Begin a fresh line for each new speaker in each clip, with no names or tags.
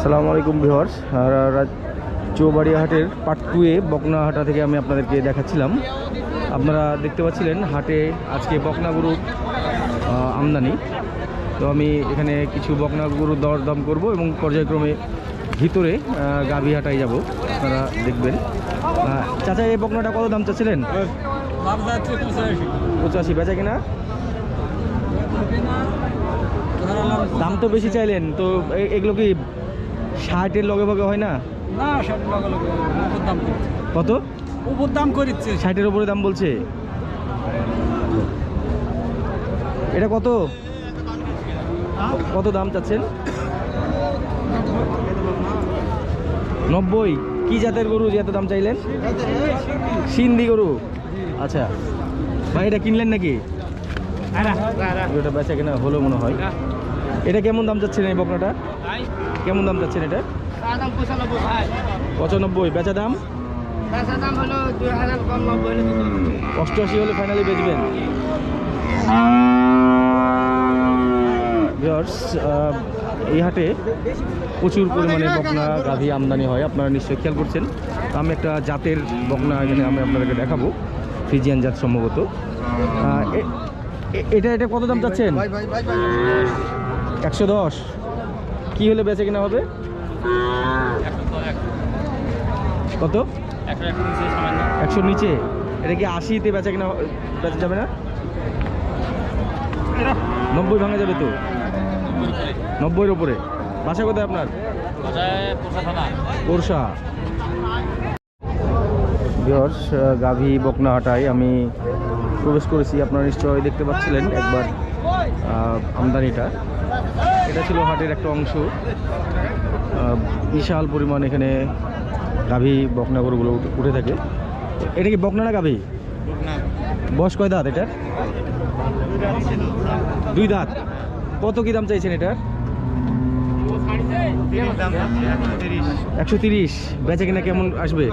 আসসালামু আলাইকুম ভিউয়ার্স। চৌবাড়িয়া হাটের পার্ট টুয়ে বকনা হাটা থেকে আমি আপনাদেরকে দেখাচ্ছিলাম। আপনারা দেখতে পাচ্ছিলেন হাটে আজকে বকনা গরুর আমদানি। তো আমি এখানে কিছু বকনা গরুর দাম করব এবং পর্যায়ক্রমে ভিতরে আহ, গাভী হাটায় যাব। আপনারা দেখবেন। চাচা এই বকনাটা কত দাম চাচ্ছিলেন? পঁচাশি। বেচা কিনা? দাম তো বেশি চাইলেন। তো এগুলো কি ষাটের লগে ভগে হয় না?
না ষাট লগে লগে দাম
কত?
উপর দাম করিচ্ছে।
ষাটের উপরে দাম বলছে? এটা কত? কত দাম চাচ্ছেন? নব্বই। কি জাতের গরু যে এত দাম চাইলেন? সিন্ধি গরু। আচ্ছা। ভাই এটা কিনলেন নাকি? এটা বেচা কিনা হলো মনে হয়। এটা কেমন দাম চাচ্ছেন এই বকনাটা? কেমন দাম চাচ্ছেন এটা?
পঁচানব্বই
বেচা দাম। অষ্টআশি হলে ফাইনালি বেচবেন। এই হাটে প্রচুর পরিমাণে বকনা গাভী আমদানি হয়। আপনারা নিশ্চয়ই খেয়াল করছেন। আমি একটা জাতের বকনা এখানে আমি আপনাদেরকে দেখাবো। ফ্রিজিয়ান জাত সম্ভবত। এটা এটা কত দাম চাচ্ছেন? একশো দশ। কী হলে বেচে কিনা হবে? কত? একশো নিচে। এটা কি আশিতে বেচা কিনা, বেচা যাবে না? নব্বই ভাঙা যাবে তো? নব্বইয়ের ওপরে বাসা কোথায় আপনার? কোরসা বিহর্স গাভী বকনা হাটায় আমি প্রবেশ করেছি। আপনারা নিশ্চয়ই দেখতে পাচ্ছিলেন একবার আমদানিটা। এটা ছিল হাটের একটা অংশ। বিশাল পরিমাণ এখানে গাভী বকনা গরুগুলো উঠে- থাকে। এটা কি বকনা না গাভী? বয়স কয় দাঁত এটার? দুই দাঁত। কত কি দাম চাইছেন এটার? একশো তিরিশ। বেচা কিনা কেমন আসবে?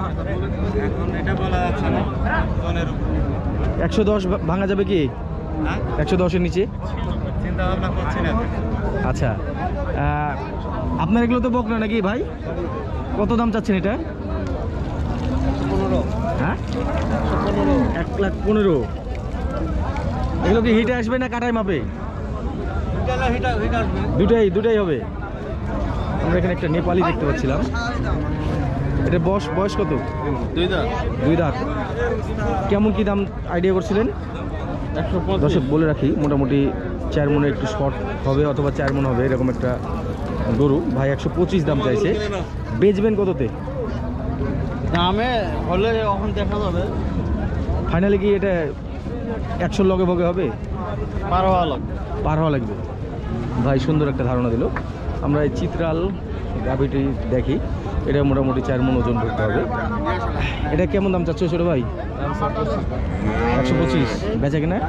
একশো দশ ভাঙা যাবে কি? একশো দশের নিচে? আচ্ছা আপনার এগুলো তো বকনা নাকি ভাই? কত দাম চাচ্ছেন এটা? হ্যাঁ? এক লাখ পনেরো। এগুলো কি হিটে আসবে না কাটায় মাপে? দুটাই দুটাই হবে। আমরা এখানে একটা নেপালি দেখতে পাচ্ছিলাম। এটা বয়স বয়স কত? দুই দাঁত। কেমন কি দাম আইডিয়া করছিলেন? দর্শক বলে রাখি মোটামুটি চার মনে একটু শর্ট হবে অথবা চার মন হবে এরকম একটা গরু। ভাই একশো পঁচিশ দাম চাইছে। বেচবেন কততে?
দামে হলে এখন দেখা যাবে।
ফাইনালি কি এটা একশো লগে ভগে হবে?
বারো আলোক
পার হওয়া লাগবে। ভাই সুন্দর একটা ধারণা দিল। আমরা এই চিত্রাল গাভিটি দেখি। এটা মোটামুটি চার মন ওজন করতে হবে। এটা কেমন দাম চাচ্ছ ছোটো ভাই? একশো পঁচিশ। বেচা কিনা?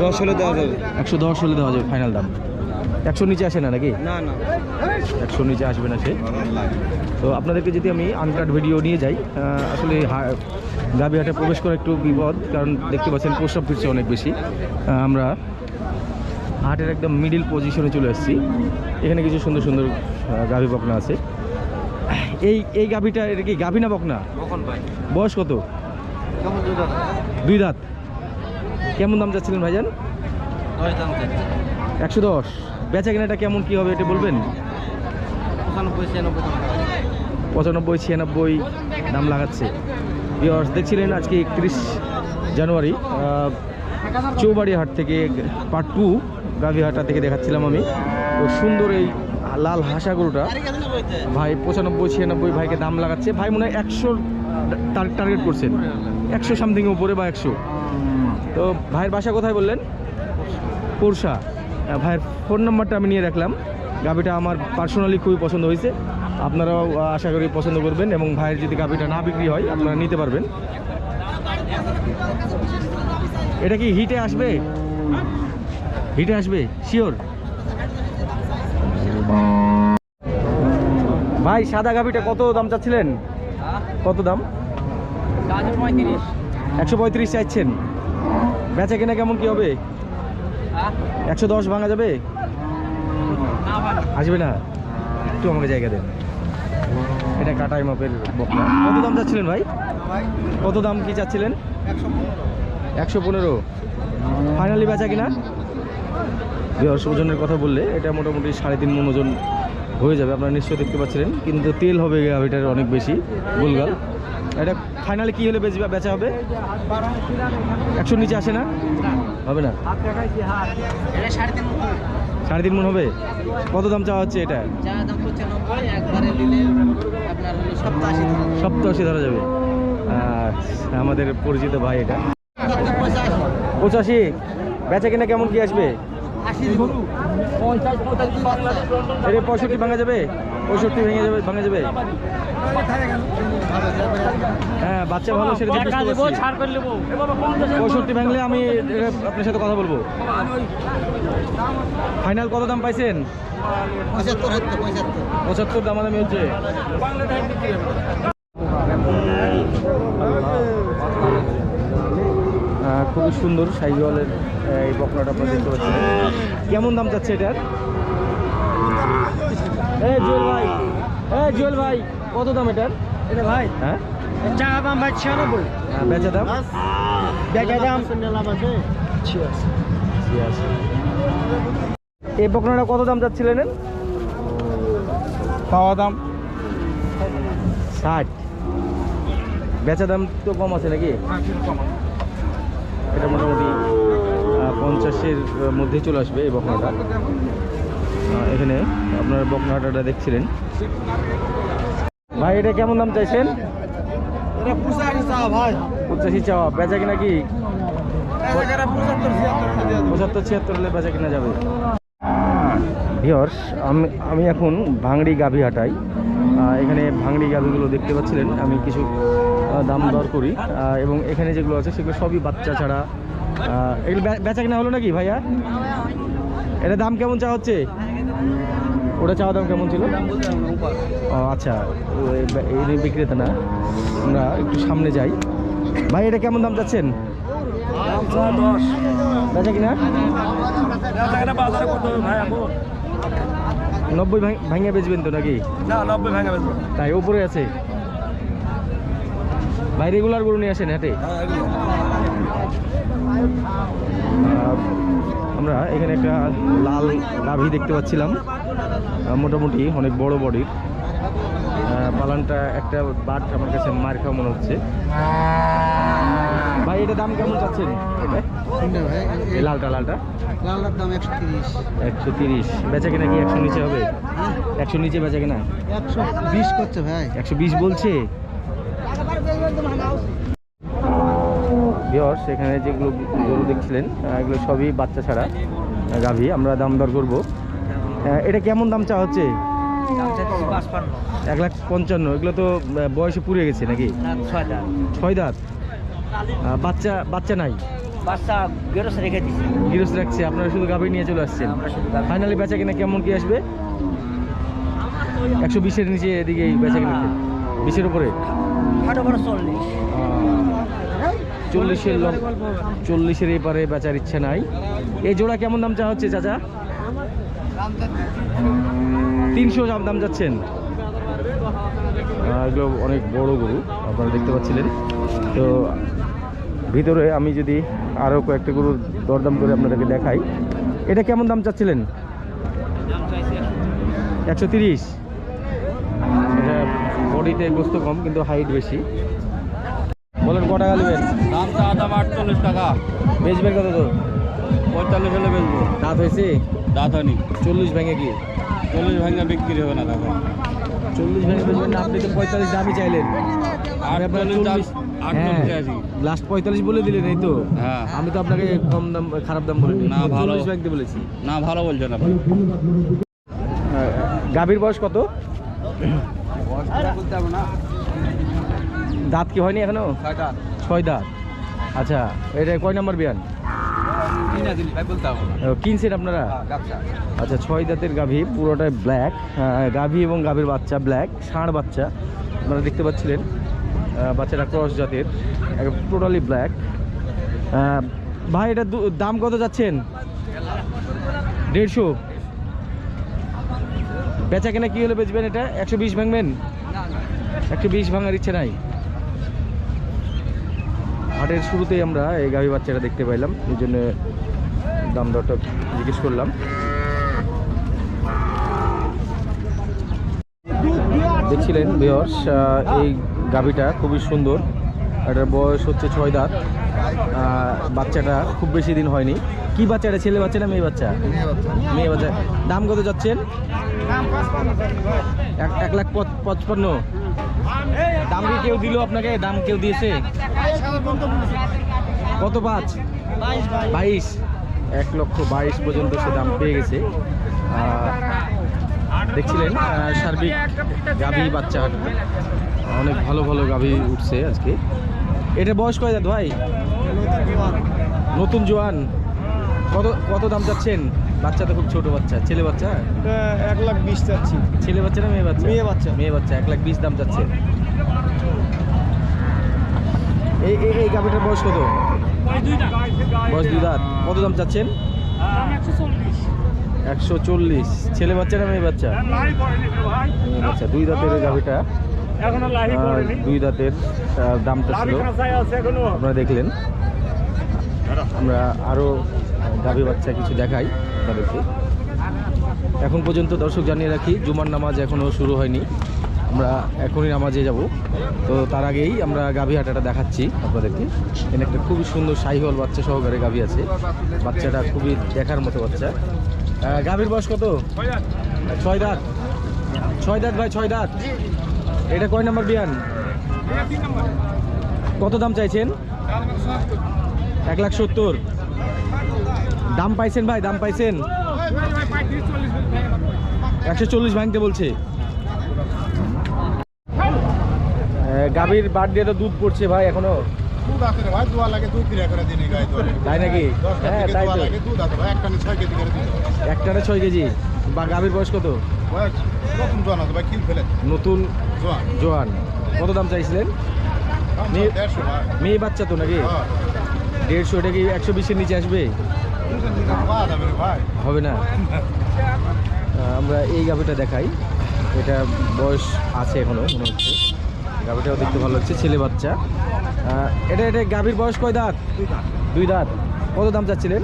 দশ হলে দেওয়া
হ্যাঁ?
যাবে।
একশো দশ হলে দেওয়া যাবে ফাইনাল দাম। একশো নিচে আসে না নাকি?
না না।
একশো নিচে আসবে না সে। তো আপনাদেরকে যদি আমি আনকাট ভিডিও নিয়ে যাই আসলে হা- গাভী হাটে প্রবেশ করা একটু বিপদ কারণ দেখতে পাচ্ছেন প্রস্রাব ফিরছে অনেক বেশি। আমরা হাটের একদম মিডিল পজিশনে চলে এসেছি। এখানে কিছু সুন্দর সুন্দর গাভী বকনা আছে। এই এই গাভীটা এটা কি গাভী না বকনা? বয়স কত?
দুই
দাঁত? কেমন দাম চাচ্ছিলেন ভাইজান? একশো দশ। বেচা কেনাটা কেমন কি হবে এটা বলবেন?
পঁচানব্বই ছিয়ানব্বই দাম
লাগাচ্ছে। ভিউয়ার্স দেখছিলেন আজকে একত্রিশ জানুয়ারি চৌবাড়ি হাট থেকে পার্ট টু গাভীহাটা থেকে দেখাচ্ছিলাম আমি। তো সুন্দর এই লাল হাসা গরুটা। ভাই, পঁচানব্বই, ছিয়ানব্বই ভাইকে দাম লাগাচ্ছে। ভাই, মনে হয় একশো টার্গেট করছেন। একশো সামথিং উপরে বা একশো। তো ভাইয়ের বাসা কোথায় বললেন? পোরশা ভাইয়ের ফোন নাম্বারটা আমি নিয়ে রাখলাম। গাভিটা আমার পার্সোনালি খুবই পছন্দ হয়েছে। আপনারাও আশা করি পছন্দ করবেন এবং ভাইয়ের যদি গাভিটা না বিক্রি হয়, আপনারা নিতে পারবেন। এটা কি হিটে আসবে? হিটে আসবে? শিওর ভাই, সাদা গাভিটা কত দাম চাচ্ছিলেন? কত দাম? একশো পঁয়ত্রিশ চাইছেন। বেচা কেনা কেমন কি হবে? একশো দশ ভাঙা যাবে? আসবে না? একটু আমাকে জায়গা দেন। এটা কাটাই মাপের কত দাম চাচ্ছিলেন ভাই? কত দাম কি চাচ্ছিলেন? একশো পনেরো। ফাইনালি বেচা কিনা? বিহার ওজনের কথা বললে এটা মোটামুটি সাড়ে তিন মন ওজন হয়ে যাবে আপনারা নিশ্চয়ই দেখতে পাচ্ছিলেন। কিন্তু তেল হবে এটার অনেক বেশি গোলগাল। এটা ফাইনালি কী হলে বেচবে বেচা হবে? একশোর নিচে আসে না? হবে না?
সাড়ে তিন
মন হবে। কত দাম চাওয়া হচ্ছে এটা?
সপ্তাহ আশি
ধরা যাবে। আচ্ছা, আমাদের পরিচিত ভাই এটা। পঁচাশি? বেচা কিনা কেমন কি আসবে? এটা পঁয়ষট্টি ভাঙা যাবে? পঁয়ষট্টি ভেঙে যাবে ভাঙা যাবে? হ্যাঁ বাচ্চা ভালো সেটা পঁয়ষট্টি ভাঙলে আমি আপনার সাথে কথা বলব। ফাইনাল কত দাম পাইছেন?
পঁচাত্তর হচ্ছে পঁচাত্তর।
পঁচাত্তর দাম দামি হচ্ছে আহ, খুবই সুন্দর সাইওয়ালের এই বকনাটা আপনারা দেখতে পাচ্ছেন। কেমন দাম চাচ্ছে এটার? জুয়েল ভাই। জুয়েল ভাই কত দাম এটার?
এটা ভাই।
হ্যাঁ?
চা দাম ভাই ছিয়ানব্বই।
আহ, বেচা দাম? এই বকনাটা কত দাম চাচ্ছিলেন
পাওয়া দাম।
ষাট। বেচা দাম তো কম আছে নাকি? এটা মোটামুটি পঞ্চাশের মধ্যে চলে আসবে এই বকনাটা। এখানে আপনার বকনাটা দেখছিলেন। ভাই এটা কেমন দাম চাইছেন?
পঁচাশি
চাওয়া বেচা কিনা কি?
পঁচাত্তর ছিয়াত্তর
হলে বেচা কিনা যাবে। ভিওর্স আমি আমি এখন ভাঙড়ি গাভী হাটাই। এখানে ভাঙড়ি গাভীগুলো দেখতে পাচ্ছিলেন। আমি কিছু দাম দর করি এবং এখানে যেগুলো আছে সেগুলো সবই বাচ্চা ছাড়া। এগুলো বেচা কিনা হলো নাকি ভাইয়া? এটা দাম কেমন চা হচ্ছে? ওটা চাওয়া দাম কেমন ছিল? ও আচ্ছা। এই বিক্রেতা না। আমরা একটু সামনে যাই। ভাই এটা কেমন দাম চাচ্ছেন? বেচা কিনা? নব্বই ভাঙ- ভাঙিয়ে বেচবেন তো নাকি?
না নব্বই ভাঙা বেচবো।
তাই উপরে আছে? ভাই রেগুলার গরু নিয়ে আসেন হাটে? আমরা এখানে একটা লাল গাভী দেখতে পাচ্ছিলাম। মোটামুটি অনেক বড় বডির পালানটা একটা বাট আমার কাছে মার খাওয়া মনে হচ্ছে। ভাই এটা দাম কেমন চাচ্ছেন? লালটা লালটা?
দাম একশো তিরিশ।
একশো তিরিশ। বেচা কিনা কি একশো নিচে হবে? একশো নিচে বেচা কিনা?
একশো বিশ করছে ভাই।
একশো বিশ বলছে? ভিওর্স এখানে যেগুলো গরু দেখছিলেন এগুলো সবই বাচ্চা ছাড়া গাভী। আমরা দাম দর করব এটা কেমন দাম চা হচ্ছে? এক লাখ পঞ্চান্ন। এগুলো তো বয়সে পুড়ে গেছে নাকি? ছয় দাঁত। বাচ্চা বাচ্চা নাই?
বাচ্চা বেরোস রেখে দিছি
গিরস রাখছে। আপনারা শুধু গাভী নিয়ে চলে আসছেন? ফাইনালি বেচা কিনা কেমন কি আসবে? একশো বিশের নিচে এদিকে বেচা কিনা। বিশের উপরে? চল্লিশের চল্লিশের এপারে বেচার ইচ্ছে নাই। এই জোড়া কেমন দাম চা হচ্ছে চাচা? তিনশো দাম যাচ্ছেন। এগুলো অনেক বড় গরু আপনারা দেখতে পাচ্ছিলেন। তো ভিতরে আমি যদি আরও কয়েকটা গরু দরদাম করে আপনাদেরকে দেখাই। এটা কেমন দাম চাচ্ছিলেন? একশো তিরিশ। বডিতে গোস্ত কম কিন্তু হাইট বেশি। বলেন ক টাকা নেবেন?
দাম চা দাম আটচল্লিশ টাকা।
বেচবেন কত তো
পঁয়তাল্লিশ হলে বেচবো।
দাঁত হয়েছে?
দাঁত হয়নি।
চল্লিশ ভেঙে কি?
চল্লিশ ভেঙে বিক্রি হবে না দাদা।
চল্লিশ ভেঙে বেচবেন না আপনি তো পঁয়তাল্লিশ দামই চাইলেন। আপনার চল্লিশ
আছি
লাস্ট পঁয়তাল্লিশ বলে দিলেন এই তো।
হ্যাঁ।
আমি তো আপনাকে কম দাম খারাপ দাম বলিনি।
না, ভালো।
চল্লিশ বলেছি।
না ভালো বলছেন আপনি।
গাভীর বয়স কত? দাঁত কি হয়নি
এখনও?
ছয় দাঁত। আচ্ছা এটা কয় নাম্বার বিয়ান? কিনছেন আপনারা? আচ্ছা ছয় দাঁতের গাভী পুরোটাই ব্ল্যাক গাভী এবং গাভীর বাচ্চা ব্ল্যাক ষাঁড় বাচ্চা আপনারা দেখতে পাচ্ছিলেন। বাচ্চাটা ক্রস জাতের টোটালি ব্ল্যাক ভাই এটা দাম কত যাচ্ছেন? দেড়শো। বেচা কেনা কি হলে বেচবেন এটা? একশো বিশ ভাঙবেন? একশো বিশ ভাঙার ইচ্ছে নাই। হাটের শুরুতেই আমরা এই গাভী বাচ্চাটা দেখতে পাইলাম। এই জন্য দাম দরটা জিজ্ঞেস করলাম। দেখছিলেন বেহর্স এই গাভীটা খুবই সুন্দর। এটার বয়স হচ্ছে ছয় দাঁত। বাচ্চাটা খুব বেশি দিন হয়নি। কি বাচ্চাটা ছেলে বাচ্চা না মেয়ে বাচ্চা? মেয়ে বাচ্চা। দাম কত যাচ্ছেন? এক লাখ পঁচ- পঁচপান্ন। দাম কি কেউ দিল আপনাকে? দাম কেউ দিয়েছে? কত পাঁচ? বাইশ। এক লক্ষ বাইশ পর্যন্ত সে দাম পেয়ে গেছে। দেখছিলেন সার্বিক গাভী বাচ্চা। অনেক ভালো ভালো গাভী উঠছে আজকে। এটা বয়স কয় দাদা ভাই? নতুন জোয়ান। কত কত দাম চাচ্ছেন? বাচ্চা তো খুব ছোট বাচ্চা। ছেলে বাচ্চা?
এক লাখ বিশ চাচ্ছি।
ছেলে বাচ্চা না মেয়ে বাচ্চা?
মেয়ে বাচ্চা।
মেয়ে বাচ্চা এক লাখ বিশ দাম চাচ্ছে। এই এই এই গাভিটার বয়স কত? বয়স দুই দাঁত। কত দাম চাচ্ছেন? একশো চল্লিশ। ছেলে বাচ্চা না মেয়ে বাচ্চা? মেয়ে বাচ্চা। দুই দাঁতের এই গাভিটা। দুই দাঁতের দামটা ছিল। আপনারা দেখলেন। আমরা আরও গাভী বাচ্চা কিছু দেখাই আপনাদেরকে এখন পর্যন্ত দর্শক জানিয়ে রাখি, জুমার নামাজ এখনও শুরু হয়নি। আমরা এখনই নামাজে যাব। তো তার আগেই আমরা গাভী হাটাটা দেখাচ্ছি আপনাদেরকে। এখানে একটা খুবই সুন্দর শাহিহল বাচ্চা সহকারে গাভী আছে। বাচ্চাটা খুবই দেখার মতো বাচ্চা। গাভীর বয়স কত? ছয় দাঁত। ছয় দাঁত ভাই, ছয় দাঁত। এটা কয় নাম্বার বিয়ান? কত দাম চাইছেন? এক লাখ সত্তর। দাম পাইছেন ভাই দাম পাইছেন। একশো চল্লিশ ভাঙতে বলছে। গাভীর বাদ দিয়ে তো দুধ পড়ছে ভাই
এখনও।
তাই নাকি? হ্যাঁ তাই তো। একটানে ছয় কেজি বা গাভীর বয়স কত?
নতুন জোয়ান
কত দাম চাইছিলেন? মেয়ে বাচ্চা তো নাকি?
হ্যাঁ।
দেড়শো এটা কি একশো বিশের নিচে আসবে? হবে না। আমরা এই গাভিটা দেখাই। এটা বয়স আছে এখনও, মনে হচ্ছে। গাভিটাও দেখতে ভালো লাগছে, ছেলে বাচ্চা। এটা এটা গাভীর বয়স কয় দাঁত? দুই দাঁত। কত দাম চাচ্ছিলেন?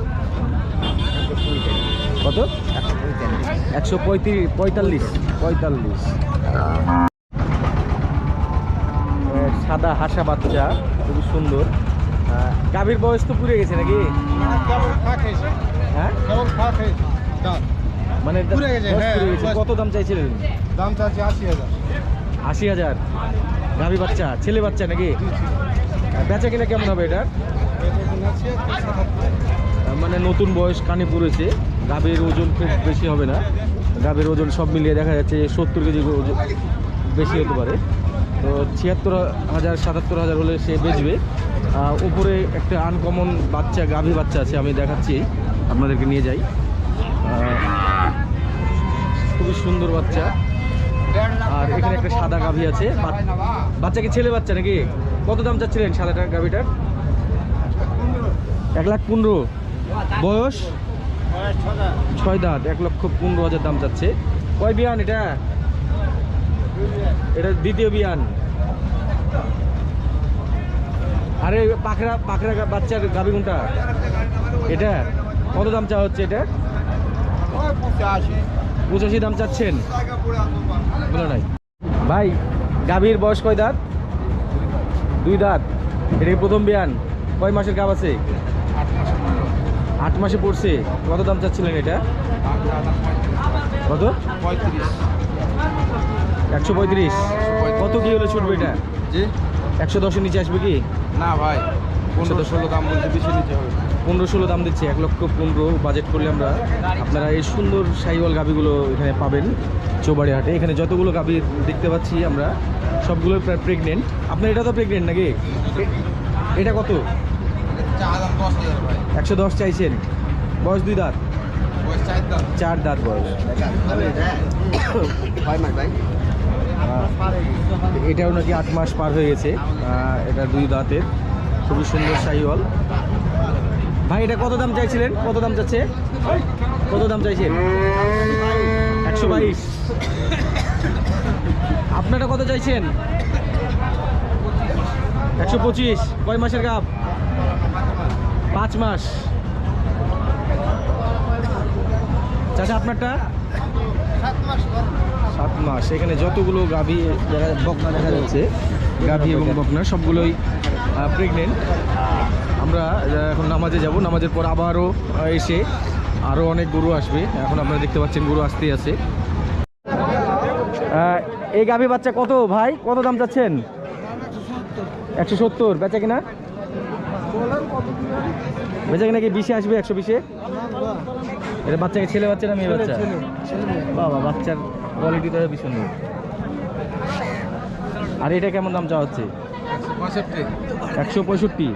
কত? একশো পঁয়ত্রিশ, পঁয়তাল্লিশ পঁয়তাল্লিশ। সাদা হাসা বাচ্চা, খুবই সুন্দর। গাভীর বয়স তো পুড়ে গেছে নাকি?
কেবল
হ্যাঁ? মানে
হ্যাঁ,
কত দাম চাইছিলেন?
দাম চাচ্ছি আশি হাজার।
আশি হাজার। গাভী বাচ্চা ছেলে বাচ্চা নাকি? বেচা কিনা কেমন হবে এটা মানে নতুন বয়স কানে পড়েছে। গাভীর ওজন খুব বেশি হবে না। গাভীর ওজন সব মিলিয়ে দেখা যাচ্ছে সত্তর কেজি ওজন বেশি হতে পারে। তো ছিয়াত্তর হাজার সাতাত্তর হাজার হলে সে বেচবে। উপরে একটা আনকমন বাচ্চা, গাভী বাচ্চা আছে, আমি দেখাচ্ছি। আপনাদেরকে নিয়ে যাই। খুবই সুন্দর বাচ্চা। আর এখানে একটা সাদা গাভী আছে। বাচ্চা কি ছেলে বাচ্চা নাকি? কত দাম চাচ্ছিলেন সাদাটা গাভীটার? এক লাখ পনেরো। বয়স? ছয় দাঁত। এক লক্ষ পনেরো হাজার দাম চাচ্ছে। কয় বিয়ান এটা? এটা দ্বিতীয় বিয়ান। আরে পাখরা পাখরা বাচ্চার গাভী কোনটা? এটা? কত দাম চা হচ্ছে এটা? পঁচাশি দাম চাচ্ছেন। বলো নাই। ভাই গাভীর বয়স কয় দাঁত? দুই দাঁত। এটা প্রথম বিয়ান? কয় মাসের গাব আছে? আট মাসে পড়ছে। কত দাম চাচ্ছিলেন এটা? কত? একশো পঁয়ত্রিশ। কত কি হলে ছুটবে এটা? একশো দশের নিচে আসবে কি?
না ভাই
পনেরো
ষোলো দাম বলতে বেশি নিতে হবে।
পনেরো ষোলো দাম দিচ্ছে এক লক্ষ পনেরো বাজেট করলে আমরা আপনারা এই সুন্দর সাইওয়াল গাভিগুলো এখানে পাবেন চৌবাড়ি হাটে। এখানে যতগুলো গাভি দেখতে পাচ্ছি আমরা সবগুলো প্রায় প্রেগনেন্ট আপনার এটা তো প্রেগনেন্ট নাকি? এটা কত? একশো দশ চাইছেন। বয়স দুই দাঁত?
চার
দাঁত। বয়স। এটাও নাকি আট মাস পার হয়ে গেছে এটা দুই দাঁতের। খুবই সুন্দর শাহিওয়াল ভাই, এটা কত দাম চাইছিলেন? কত দাম চাচ্ছে? কত দাম চাইছেন? একশো বাইশ। আপনারা কত চাইছেন? একশো পঁচিশ। কয় মাসের গাব পাঁচ মাস। চাচা, আপনারটা? সাত মাস এখানে যতগুলো গাভী দেখা বকনা দেখা যাচ্ছে গাভী এবং বকনা সবগুলোই প্রেগনেন্ট আমরা এখন নামাজে যাব নামাজের পর আবারও এসে আরও অনেক গরু আসবে। এখন আপনারা দেখতে পাচ্ছেন গরু আসতেই আছে। এই গাভী বাচ্চা কত ভাই? কত দাম চাচ্ছেন? একশো সত্তর। বেচা কিনা? বেচা কিনা কি বিশে আসবে একশো বিশে? এটা বাচ্চাকে ছেলে বাচ্চা না মেয়ে বাচ্চা? বাবা বাচ্চার কোয়ালিটিটা ভীষণ সুন্দর। আর এটা কেমন দাম চাওয়া হচ্ছে? একশো পঁয়ষট্টি।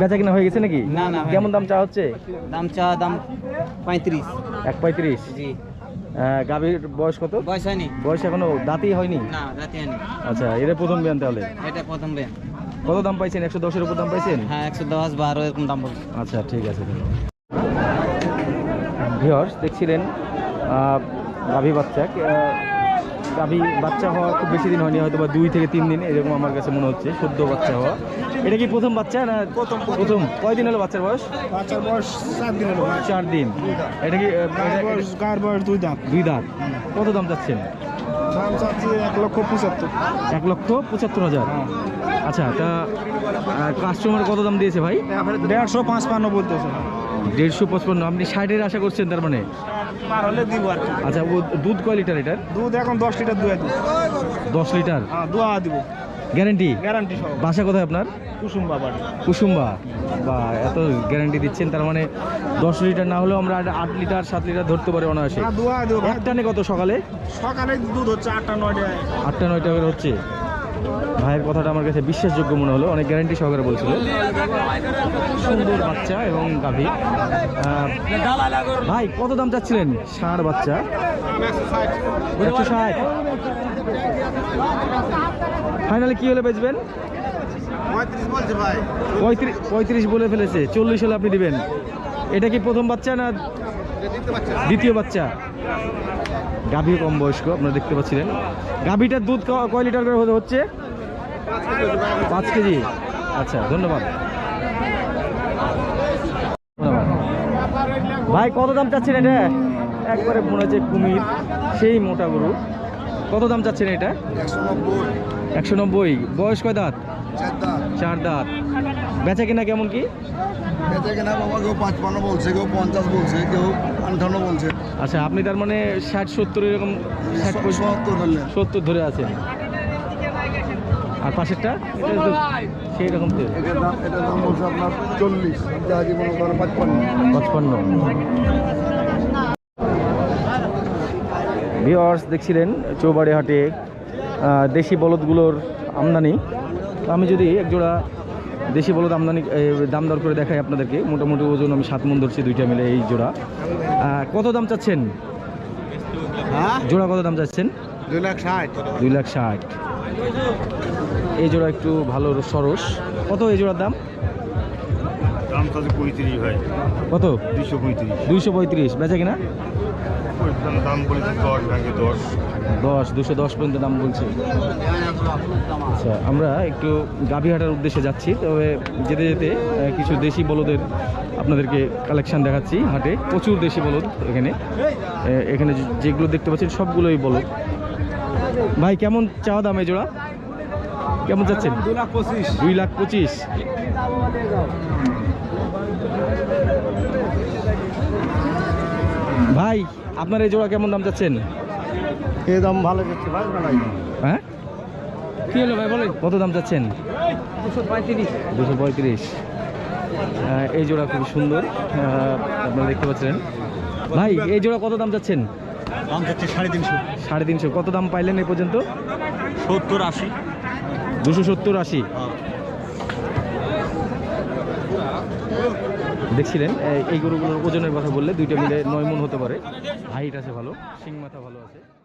বেচা কিনা হয়ে গেছে নাকি?
না, না,
কেমন দাম চাওয়া হচ্ছে?
দাম চা দাম পঁয়ত্রিশ।
এক পঁয়ত্রিশ?
জি।
গাভীর বয়স কত?
বয়স হয়নি।
বয়স এখনও দাঁতই হয়নি?
না রাতে হয়নি।
আচ্ছা এটা প্রথম বিয়ান তাহলে?
এটা প্রথম বেন
কত দাম পাইছেন? একশো দশের উপর দাম পাইছেন?
হ্যাঁ একশো দশ বারো এরকম দাম বলছে।
আচ্ছা ঠিক আছে। ভিওর্স দেখছিলেন গাভী বাচ্চা। গাভী বাচ্চা হওয়া খুব বেশি দিন হয়নি হয়তো বা দুই থেকে তিন দিন এরকম আমার কাছে মনে হচ্ছে সদ্য বাচ্চা হওয়া। এটা কি প্রথম বাচ্চা না
প্রথম, প্রথম।
কয়দিন হলো বাচ্চার বয়স?
বাচ্চার বয়স সাত দিন হলো।
চার দিন। এটা কি এটা-
বয়স দুই দাঁত।
দুই দাঁত। কত দাম চাচ্ছেন?
দাম চাচ্ছি এক লক্ষ পঁচাত্তর।
এক লক্ষ পঁচাত্তর হাজার। আচ্ছা তা কাস্টমার কত দাম দিয়েছে ভাই?
দেড়শো পাঁচ পান্ন বলতেছে।
দেড়শো পঁচপান্ন। আপনি ষাটের আশা করছেন তার মানে?
পার হলে দিব আর কি।
আচ্ছা ও দুধ কয় লিটার এটার?
দুধ এখন দশ লিটার দুয়া দিব।
দশ লিটার?
হ্যাঁ দুয়া দিব।
গ্যারেন্টি?
গ্যারান্টি সহ।
বাসা কোথায় আপনার?
কুসুম বাবার।
কুসুম্বা। বা এত গ্যারান্টি দিচ্ছেন তার মানে দশ লিটার না হলেও আমরা আট লিটার সাত লিটার ধরতে পারি অনায়াসে।
হ্যাঁ দুয়া দিব। ভাই।
এক টানে কত সকালে?
সকালে দুধ হচ্ছে আটটা নয়টায়।
আটটা নয়টা করে হচ্ছে। ভাইয়ের কথাটা আমার কাছে বিশ্বাসযোগ্য মনে হলো। অনেক গ্যারান্টি সহকারে বলছিল। সুন্দর বাচ্চা এবং গাভী। ভাই কত দাম চাচ্ছিলেন? ষাঁড় বাচ্চা। একশো ষাট। ফাইনালি কি হলে বেচবেন?
পঁয়ত্রিশ
বলে ফেলেছে। চল্লিশ হলে আপনি দিবেন। এটা কি প্রথম বাচ্চা না দ্বিতীয় বাচ্চা? গাভী কম বয়স্ক আপনারা দেখতে পাচ্ছিলেন। গাভীটার দুধ কয় লিটার করে হচ্ছে? পাঁচ কেজি। আচ্ছা ধন্যবাদ। ভাই কত দাম চাচ্ছেন এটা? একবারে মনে হচ্ছে কুমির সেই মোটা গরু। কত দাম চাচ্ছেন এটা?
একশো নব্বই।
বয়স কয় দাঁত।
চার দাঁত।
বেচা কিনা কেমন কি?
বেঁচে কেনা বাবা কেউ পাঁচপান্ন বলছে কেউ পঞ্চাশ বলছে কেউ আটান্ন বলছে।
আচ্ছা আপনি তার মানে ষাট সত্তর এরকম ষাট
সত্তর
ধরে আছেন। আর পাশেরটা? সেই রকম তো।
এটার দাম এটার দাম বলছে আপনার চল্লিশ জাহাজি মনে করেন পাঁচপান্ন।
পঁচপান্ন। ভিওয়ার্স দেখছিলেন চৌবাড়ি হাটে দেশি বলদগুলোর আমদানি। আমি যদি একজোড়া দেশি বলদ আমদানি দাম দর করে দেখাই আপনাদেরকে। মোটামুটি ওজন আমি সাত মন ধরছি দুইটা মিলে এই জোড়া। কত দাম চাচ্ছেন?
হ্যাঁ?
জোড়া কত দাম চাচ্ছেন?
দুই লাখ ষাট।
দুই লাখ ষাট। এই জোড়া একটু ভালো সরস। কত এই জোড়ার দাম? কত?
দুইশো পঁয়ত্রিশ।
দুইশো পঁয়ত্রিশ। বেচা কিনা?
দাম বলেছে দশ ভাঙে দশ।
দশ দুশো দশ পর্যন্ত দাম বলছে। আচ্ছা আমরা একটু গাভীহাটার উদ্দেশ্যে যাচ্ছি তবে যেতে যেতে কিছু দেশি বলদের আপনাদেরকে কালেকশান দেখাচ্ছি হাটে। প্রচুর দেশি বলদ এখানে। এখানে যেগুলো দেখতে পাচ্ছেন সবগুলোই বলদ। ভাই কেমন চাওয়া দাম এই জোড়া? কেমন যাচ্ছেন
দুই লাখ পঁচিশ।
দুই লাখ পঁচিশ। ভাই আপনার এই জোড়া কেমন দাম চাচ্ছেন?
এ দাম ভালো যাচ্ছে ভাই
হ্যাঁ?
কি হলো ভাই বলেন।
কত দাম চাচ্ছেন
দুশো পঁয়ত্রিশ।
দুশো পঁয়ত্রিশ। এই জোড়া খুব সুন্দর। আপনারা দেখতে পাচ্ছেন। ভাই এই জোড়া কত দাম চাচ্ছেন
দাম যাচ্ছে সাড়ে তিনশো।
সাড়ে তিনশো। কত দাম পাইলেন এই পর্যন্ত?
সত্তর আশি।
দুশো সত্তর আশি। দেখছিলেন? এই- গরুগুলোর ওজনের কথা বললে দুইটা মিলে নয় মন হতে পারে। হাইট আছে ভালো সিং মাথা ভালো আছে।